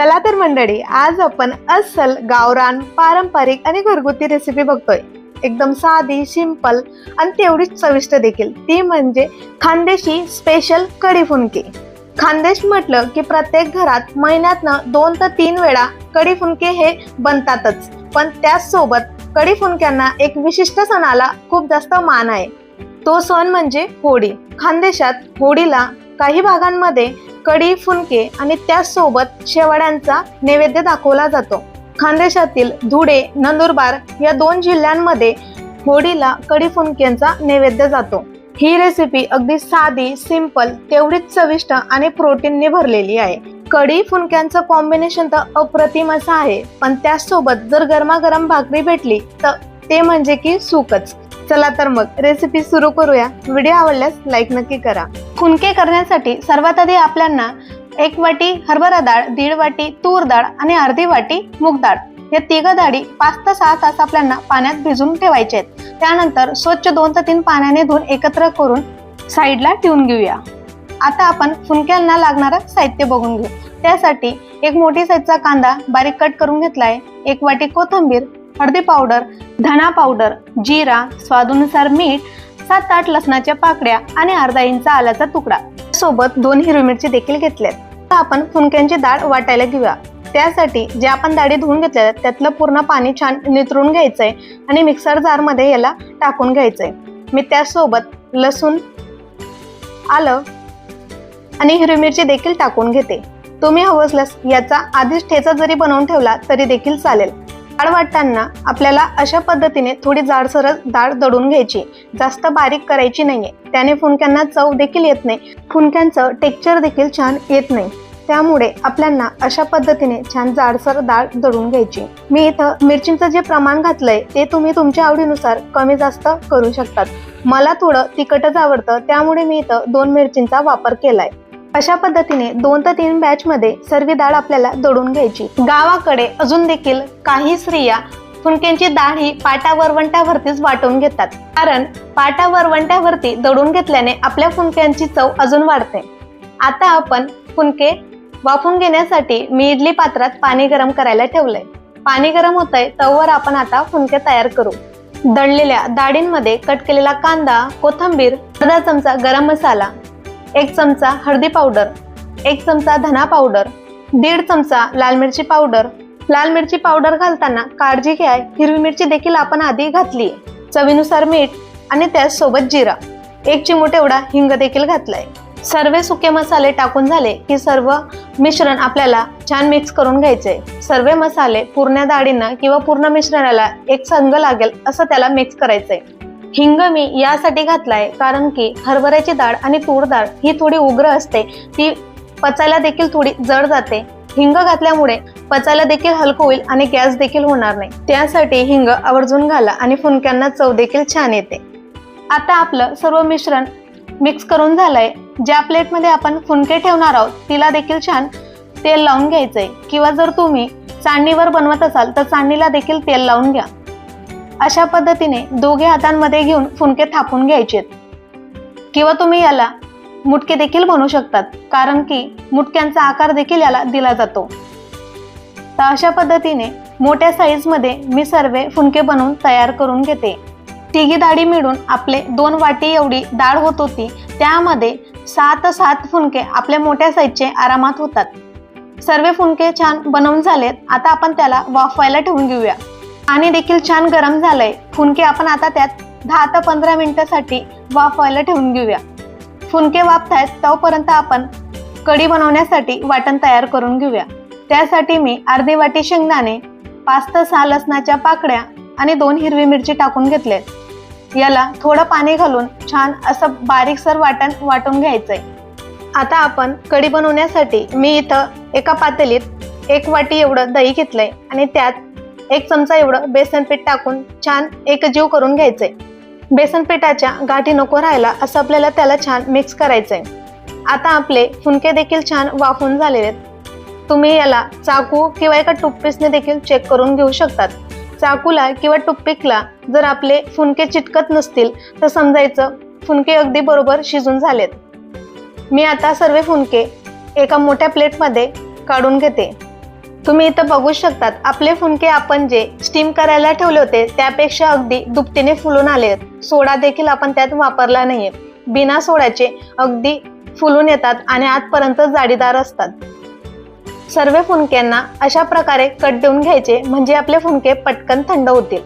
चला तर मंडळी आज आपण अस्सल गावरान पारंपरिक आणि घरगुती रेसिपी बघतोय. एकदम साधी सिंपल आणि तेवढीच चविष्ट देखील. ती म्हणजे खानदेशी स्पेशल कढी फुनके. खानदेश म्हटलं की प्रत्येक घरात महिन्यातनं दोन ते तीन वेळा कढी फुनके हे बनतातच. पण त्याचसोबत कढी फुनक्यांना एक विशिष्ट सणाला खूप जास्त मान आहे. तो सण म्हणजे होळी. खानदेशात होळीला काही भागांमध्ये कढी फुनके आणि त्यासोबत शेवाड्यांचा नैवेद्य दाखवला जातो. खानदेशातील धुळे नंदुरबार या दोन जिल्ह्यांमध्ये होडीला कडी फुनक्यांचा नैवेद्य जातो. ही रेसिपी अगदी साधी सिंपल तेवढीच चविष्ट आणि प्रोटीनने भरलेली आहे. कढी फुनक्यांचं कॉम्बिनेशन तर अप्रतिम असं आहे पण त्याचसोबत जर गरमागरम भाकरी भेटली तर ते म्हणजे की सुकच चला तर मग रेसिपी सुरू करूया. व्हिडिओ आवडल्यास लाईक नक्की करा. खुनके करण्यासाठी सर्वात आधी आपल्याला एक वाटी हरभरा डाळ दीड वाटी तूर डाळ आणि अर्धी वाटी मूग डाळ. या तिघ डाळी पाच ते सहा तास आपल्याला पाण्यात भिजून ठेवायचे आहेत. त्यानंतर स्वच्छ दोन ते तीन पाण्याने धुवून एकत्र करून साईडला ठेवून घेऊया. आता आपण फुनक्यांना लागणारं साहित्य बघून घेऊ. त्यासाठी एक मोठी साईजचा कांदा बारीक कट करून घेतलाय. एक वाटी कोथिंबीर हळदी पावडर धना पावडर जिरा स्वादुनुसार मीठ सात आठ लसणाच्या पाकड्या आणि अर्धा इंच आल्याचा तुकडा. सोबत दोन हिरवी मिरची देखील घेतल्यात. आता आपण फुनक्यांची डाळ वाटायला घेऊया. त्यासाठी जे आपण डाळी धुवून घेतल्या त्यातलं पूर्ण पाणी छान नितरून घ्यायचंय आणि मिक्सर जारमध्ये याला टाकून घ्यायचंय. मी त्यासोबत लसूण आलं आणि हिरवी मिरची देखील टाकून घेते. तुम्ही हवं असल्यास याचा आधीच ठेचा जरी बनवून ठेवला तरी देखील चालेल. डाळ वाटताना आपल्याला अशा पद्धतीने थोडी जाडसर डाळ दळून घ्यायची. जास्त बारीक करायची नाहीये. त्याने फुनक्यांना चव देखील येत नाही. फुनक्यांचं टेक्चर देखील छान येत नाही. त्यामुळे आपल्यांना अशा पद्धतीने छान जाडसर डाळ दळून घ्यायची. मी इथं मिरचींचं जे प्रमाण घातलंय ते तुम्ही तुमच्या आवडीनुसार कमी जास्त करू शकतात. मला थोडं तिखटच आवडतं त्यामुळे मी इथं दोन मिरचींचा वापर केलाय. अशा पद्धतीने दोन ते तीन बॅच मध्ये सर्व डाळ आपल्याला दळून घ्यायची. गावाकडे अजून देखील काही स्त्रिया फुनक्यांची डाळ ही पाटा वरवंट्यावरतीच वाटून घेतात. कारण पाटा वरवंट्यावरती दळून घेतल्याने आपल्या फुनक्यांची चव अजून वाढते. आता आपण फुनके वाफून घेण्यासाठी मी इडली पात्रात पाणी गरम करायला ठेवलंय. पाणी गरम होतंय तवर आपण आता फुनके तयार करू. दळलेल्या डाळींमध्ये कट केलेला कांदा कोथिंबीर अर्धा चमचा गरम मसाला एक चमचा हळदी पावडर एक चमचा धना पावडर दीड चमचा लाल मिरची पावडर. लाल मिरची पावडर घालताना काळजी घ्या हिरवी मिरची देखील आपण आधी घातली चवीनुसार मीठ आणि त्याचसोबत जिरा. एक चिमूट एवढा हिंग देखील घातलाय. सर्व सुके मसाले टाकून झाले की सर्व मिश्रण आपल्याला छान मिक्स करून घ्यायचे सर्व मसाले पूर्ण डाळींना किंवा पूर्ण मिश्रणाला एक संघ लागेल असं त्याला मिक्स करायचंय. हिंग मी यासाठी घातलाय कारण की हरभऱ्याची डाळ आणि तूर डाळ ही थोडी उग्र असते. ती पचायला देखील थोडी जड जाते. हिंग घातल्यामुळे पचायला देखील हलकं होईल आणि गॅस देखील होणार नाही. त्यासाठी हिंग आवर्जून घाला आणि फुनक्यांना चव देखील छान येते. आता आपलं सर्व मिश्रण मिक्स करून झालंय. ज्या प्लेटमध्ये आपण फुनके ठेवणार आहोत तिला देखील छान तेल लावून घ्यायचंय. किंवा जर तुम्ही चाळणीवर बनवत असाल तर चाळणीला देखील तेल लावून घ्या. अशा पद्धतीने दोघे हातांमध्ये घेऊन फुनके थापून घ्यायचेत. किंवा तुम्ही याला मुटके देखील म्हणू शकतात कारण की मुटक्यांचा आकार देखील याला दिला जातो. तर अशा पद्धतीने मोठ्या साईजमध्ये मी सर्व फुनके बनवून तयार करून घेते. तिघी डाळी मिळून आपले दोन वाटी एवढी डाळ होत होती त्यामध्ये सात सात फुनके आपल्या मोठ्या साईजचे आरामात होतात. सर्व फुनके छान बनवून झालेत आता आपण त्याला वाफवायला ठेवून घेऊया. पाणी देखील छान गरम झालंय. फुनके आपण आता त्यात दहा ते पंधरा मिनिटासाठी वाफवायला ठेवून घेऊया. फुनके वाफतायत तोपर्यंत आपण कढी बनवण्यासाठी वाटण तयार करून घेऊया. त्यासाठी मी अर्धी वाटी शेंगदाणे पाच ते सहा लसणाच्या पाकड्या आणि दोन हिरवी मिरची टाकून घेतलेत याला थोडं पाणी घालून छान असं बारीकसर वाटण वाटून घ्यायचंय. आता आपण कढी बनवण्यासाठी मी इथं एका पातेलीत एक वाटी एवढं दही घेतलंय आणि त्यात एक चमचा एवढं बेसन पीठ टाकून छान एकजीव करून घ्यायचे. बेसन पिठाच्या गाठी नको राहायला असं आपल्याला त्याला छान मिक्स करायचंय. आता आपले फुनके देखील छान वाफून झालेले आहेत. तुम्ही याला चाकू किंवा एका टूथपिकने देखील चेक करून घेऊ शकतात. चाकूला किंवा टूथपिकला जर आपले फुनके चिटकत नसतील तर समजायचं फुनके अगदी बरोबर शिजून झालेत. मी आता सर्व फुनके एका मोठ्या प्लेटमध्ये काढून घेते. तुम्ही इथं बघू शकतात आपले फुनके आपण जे स्टीम करायला ठेवले होते त्यापेक्षा अगदी दुपटीने फुलून आले आहेत. सोडा देखील आपण त्यात वापरला नाहीये. बिना सोड्याचे अगदी फुलून येतात आणि आतपर्यंत जाडीदार असतात. सर्व फुनक्यांना अशा प्रकारे कट देऊन घ्यायचे म्हणजे आपले फुनके पटकन थंड होतील.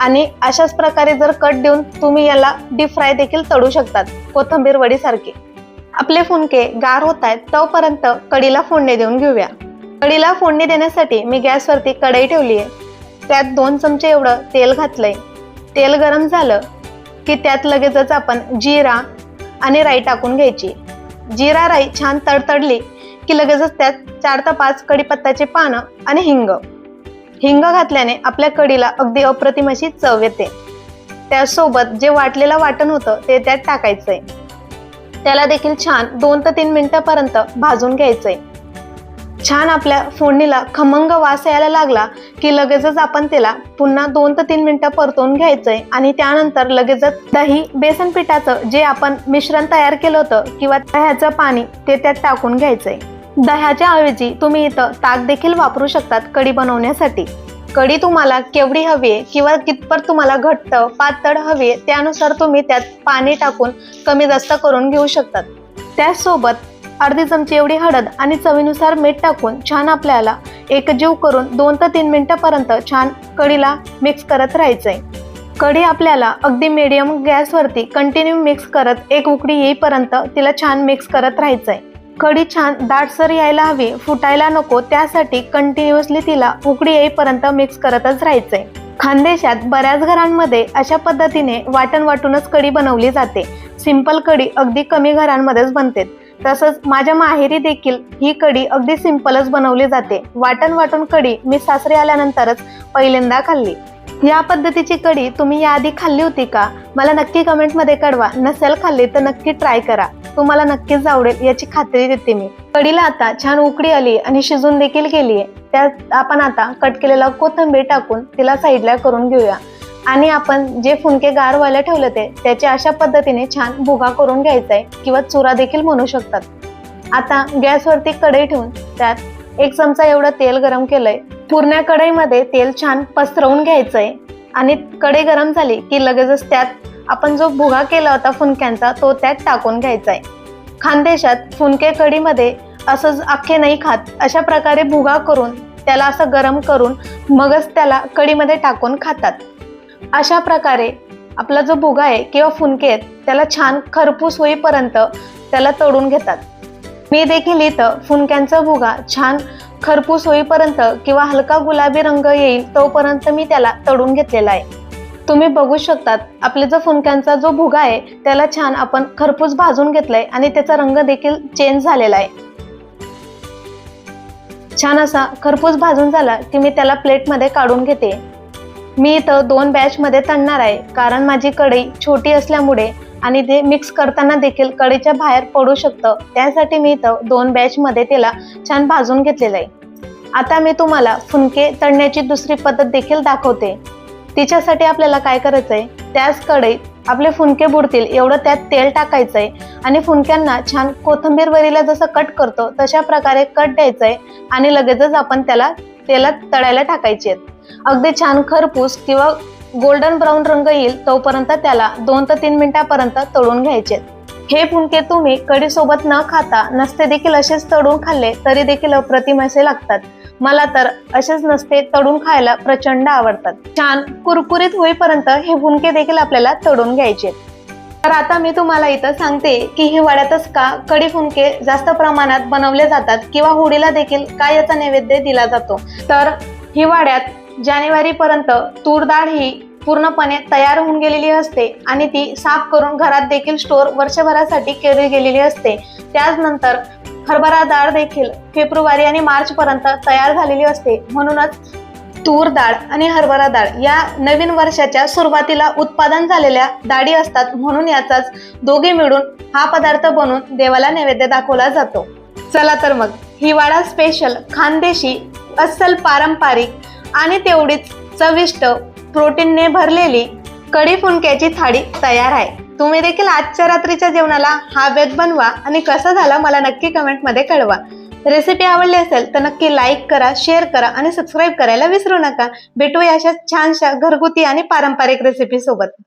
आणि अशाच प्रकारे जर कट देऊन तुम्ही याला डीप फ्राय देखील तळू शकतात कोथंबीर वडीसारखे. आपले फुनके गार होत आहेत तोपर्यंत कडीला फोडणे देऊन घेऊया. कढीला फोडणी देण्यासाठी मी गॅसवरती कढई ठेवली आहे त्यात दोन चमचे एवढं तेल घातलंय. तेल गरम झालं की त्यात लगेचच आपण जिरा आणि राई टाकून घ्यायची. जिरा राई छान तडतडली की लगेचच त्यात चार ते पाच कढीपत्त्याचे पानं आणि हिंग. हिंग घातल्याने आपल्या कढीला अगदी अप्रतिम अशी चव येते. त्यासोबत जे वाटलेलं वाटण होतं ते त्यात टाकायचंय. त्याला देखील छान दोन ते तीन मिनिटापर्यंत भाजून घ्यायचंय. छान आपल्या फोडणीला खमंग वास यायला लागला की लगेचच आपण त्याला पुन्हा दोन ते तीन मिनटं परतून घ्यायचंय. आणि त्यानंतर लगेचच दही बेसन पिठाचं जे आपण मिश्रण तयार केलं होतं किंवा दह्याचं पाणी ते त्यात टाकून घ्यायचंय. दह्याच्या ऐवजी तुम्ही इथं ताक देखील वापरू शकतात कढी बनवण्यासाठी. कढी तुम्हाला केवढी हवी आहे किंवा कितपत तुम्हाला घट्ट पातळ हवी आहे त्यानुसार तुम्ही त्यात पाणी टाकून कमी जास्त करून घेऊ शकतात. त्यासोबत अर्धी चमची एवढी हळद आणि चवीनुसार मीठ टाकून छान आपल्याला एकजीव करून दोन ते तीन मिनिटापर्यंत छान कढीला मिक्स करत राहायचंय. कढी आपल्याला अगदी मिडियम गॅसवरती कंटिन्यू मिक्स करत एक उकडी येईपर्यंत तिला छान मिक्स करत राहायचंय. कढी छान दाटसर यायला हवी फुटायला नको त्यासाठी कंटिन्युअसली तिला उकडी येईपर्यंत मिक्स करतच राहायचंय. खानदेशात बऱ्याच घरांमध्ये अशा पद्धतीने वाटण वाटूनच कढी बनवली जाते. सिंपल कढी अगदी कमी घरांमध्येच बनते. तसंच माझ्या माहेरी देखील ही कढी अगदी सिंपलच बनवली जाते. वाटण वाटून कढी मी सासरी आल्यानंतरच पहिल्यांदा खाल्ली. या पद्धतीची कढी तुम्ही याआधी खाल्ली होती का? मला नक्की कमेंटमध्ये कळवा. नसेल खाल्ली तर नक्की ट्राय करा. तुम्हाला नक्कीच आवडेल याची खात्री देते मी. कढीला आता छान उकडी आली आणि शिजून देखील गेली आहे त्यात आपण आता कट केलेला कोथिंबीर टाकून तिला साईडला करून घेऊया. आणि आपण जे फुनके गार व्हायला ठेवले ते त्याचे अशा पद्धतीने छान भुगा करून घ्यायचा आहे किंवा चुरा देखील म्हणू शकतात. आता गॅसवरती कढई ठेवून त्यात एक चमचा एवढं तेल गरम केलंय. पूर्ण कढईमध्ये तेल छान पसरवून घ्यायचं आहे आणि कढई गरम झाली की लगेचच त्यात आपण जो भुगा केला होता फुनक्यांचा तो त्यात टाकून घ्यायचा आहे खानदेशात फुनके कढीमध्ये असंच अख्खे नाही खात अशा प्रकारे भुगा करून त्याला असं गरम करून मगच त्याला कढीमध्ये टाकून खातात. अशा प्रकारे आपला जो भुगा आहे किंवा फुनके आहेत त्याला छान खरपूस होईपर्यंत त्याला तळून घेतात. मी देखील इथं फुनक्यांचा भुगा छान खरपूस होईपर्यंत किंवा हलका गुलाबी रंग येईल तोपर्यंत मी त्याला तळून घेतलेला आहे. तुम्ही बघू शकतात आपले जो फुनक्यांचा जो भुगा आहे त्याला छान आपण खरपूस भाजून घेतलाय आणि त्याचा रंग देखील चेंज झालेला आहे. छान असा खरपूस भाजून झाला की मी त्याला प्लेटमध्ये काढून घेते. मी इथं दोन बॅचमध्ये तळणार आहे. कारण माझी कढई छोटी असल्यामुळे आणि ते मिक्स करताना देखील कढईच्या बाहेर पडू शकतं. त्यासाठी मी इथं दोन बॅचमध्ये त्याला छान भाजून घेतलेलं आहे. आता मी तुम्हाला फुनके तळण्याची दुसरी पद्धत देखील दाखवते. तिच्यासाठी आपल्याला काय करायचं आहे त्याच कढईत आपले फुनके बुडतील एवढं त्यात तेल टाकायचं आहे आणि फुनक्यांना छान कोथिंबीर वरीला जसं कट करतो तशा प्रकारे कट द्यायचं आहे आणि लगेचच आपण त्याला तेलात तळायला टाकायचे आहेत. अगदी छान खरपूस किंवा गोल्डन ब्राऊन रंग येईल तोपर्यंत त्याला दोन ते तीन मिनिटापर्यंत तळून घ्यायचे. हे फुनके तुम्ही कडीसोबत न खाता नसते देखील असेच तळून खाल्ले तरी देखील अप्रतिम असे लागतात. मला तर असेच नसते तळून खायला प्रचंड आवडतात. छान कुरकुरीत होईपर्यंत हे फुनके देखील आपल्याला तळून घ्यायचे. तर आता मी तुम्हाला इथं सांगते की हिवाळ्यातच का कढी फुनके जास्त प्रमाणात बनवले जातात किंवा होळीला देखील काय याचा नैवेद्य दिला जातो. तर हिवाळ्यात जानेवारी पर्यंत तूर डाळ ही पूर्णपणे तयार होऊन गेलेली असते आणि ती साफ करून घरात देखील स्टोर वर्षभरासाठी केली गेलेली असते. त्याचनंतर हरभरा डाळ देखील फेब्रुवारी आणि मार्च पर्यंत तयार झालेली असते. म्हणूनच तूर डाळ आणि हरभरा डाळ या नवीन वर्षाच्या सुरुवातीला उत्पादन झालेल्या डाळी असतात म्हणून याचाच दोघे मिळून हा पदार्थ बनवून देवाला नैवेद्य दाखवला जातो. चला तर मग हिवाळा स्पेशल खानदेशी अस्सल पारंपरिक आणि तेवढीच चविष्ट प्रोटीनने भरलेली कढी फुनक्याची थाळी तयार आहे. तुम्ही देखील आजच्या रात्रीच्या जेवणाला हा बेत बनवा आणि कसा झाला मला नक्की कमेंटमध्ये कळवा. रेसिपी आवडली असेल तर नक्की लाईक करा शेअर करा आणि सबस्क्राईब करायला विसरू नका. भेटूया अशा छानशा घरगुती आणि पारंपरिक रेसिपी सोबत.